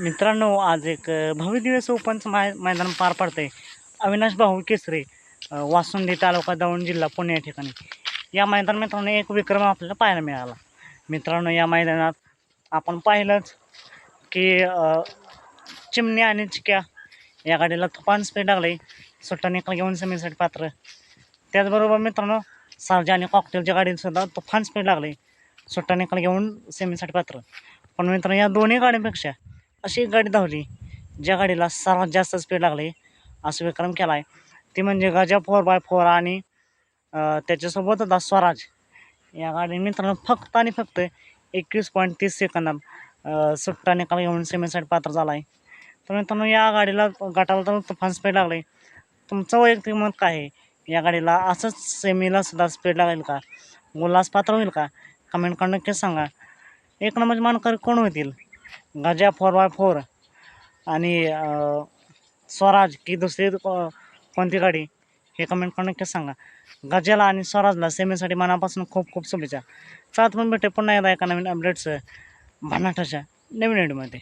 मित्रांनो आज एक भव्यदिव्य भव्य ओपनचं मै मैदान पार पडतंय. अविनाश भाऊ केसरे वासुंदी तालुका दौंड जिल्हा पुणे या ठिकाणी. या मैदान मित्रांनो एक विक्रम आपल्याला पाहायला मिळाला. मित्रांनो या मैदानात आपण पाहिलंच की चिमणी आणि चिक्या या गाडीला तुफान स्पीड लागली सुट्टा निकाल घेऊन सेमीसाठी पात्र. त्याचबरोबर मित्रांनो सारजा आणि कॉकटेलच्या गाडीतसुद्धा तुफान स्पीड लागली सुट्टा निकाल घेऊन सेमीसाठी पात्र. पण मित्रांनो या दोन्ही गाड्यांपेक्षा अशी एक गाडी धावली. ज्या गाडीला सर्वात जास्त स्पीड लागली असं विक्रम केला आहे ती म्हणजे गजा फोर बाय फोर आणि त्याच्यासोबत होता स्वराज. या गाडी मित्रांनो फक्त आणि फक्त एकवीस पॉईंट तीस सेकंदात सुट्टा निकाल घेऊन सेमीसाठी पात्र झाला आहे तर मित्रांनो या गाडीला गटाला तर तुफान स्पीड लागले. तुमचं वैयक्तिक मत काय आहे? या गाडीला असंच सेमीला सुद्धा स्पीड लागेल का? गुलास पात्र होईल का? कमेंट करून नक्कीच सांगा. एक नंबर मानकरी कोण होतील? गजा फोर बाय फोर आणि स्वराज की दुसरी को- कोणती गाडी? हे कमेंट करून नक्कीच सांगा. गजाला आणि स्वराजला सेमीसाठी मनापासून खूप खूप शुभेच्छा. चालत पण भेटे पुन्हा एकदा एका नवीन अपडेट्स भन्नाटाच्या नवीन व्हिडिओमध्ये